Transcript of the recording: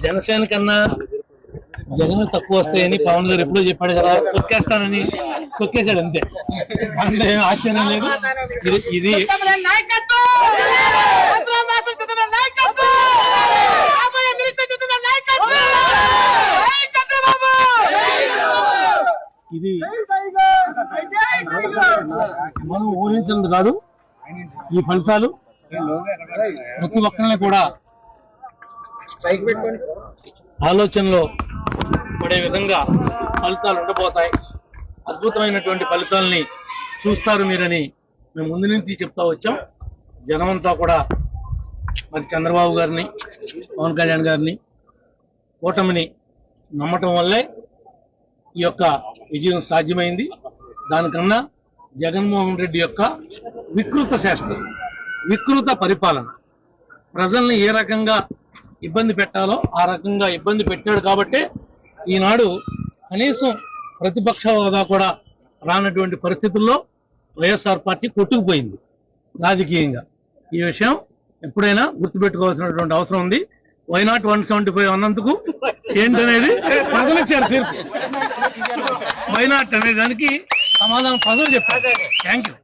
జనసేన కన్నా జగన్ తక్కువ వస్తాయని పవన్ గారు ఎప్పుడో చెప్పాడు కదా తొక్కేస్తానని తొక్కేశాడు అంతే. అంటే ఆశ్చర్యం లేదు. ఇది ఇది మనం ఊహించినది కాదు. ఈ ఫలితాలు ప్రతి ఒక్కరిని కూడా ఆలోచనలో పడే విధంగా ఫలితాలు ఉండబోతాయి. అద్భుతమైనటువంటి ఫలితాలని చూస్తారు మీరని మేము ముందు నుంచి చెప్తా వచ్చాం. జనమంతా కూడా మరి చంద్రబాబు గారిని పవన్ కళ్యాణ్ గారిని కూటమిని నమ్మటం వల్లే ఈ యొక్క విజయం సాధ్యమైంది. దానికన్నా జగన్మోహన్ రెడ్డి యొక్క వికృత శాస్త్రం వికృత పరిపాలన. ప్రజల్ని ఏ రకంగా ఇబ్బంది పెట్టాలో ఆ రకంగా ఇబ్బంది పెట్టాడు కాబట్టే ఈనాడు కనీసం ప్రతిపక్ష హోదా కూడా రానటువంటి పరిస్థితుల్లో వైఎస్ఆర్ పార్టీ కొట్టుకుపోయింది రాజకీయంగా. ఈ విషయం ఎప్పుడైనా గుర్తుపెట్టుకోవాల్సినటువంటి అవసరం ఉంది. Why not one seventy five అన్నందుకు ఏంటనేది ప్రజలు ఇచ్చారు తీర్పు. వైనాట్ అనే దానికి సమాధానం ప్రజలు చెప్పారు. Thank you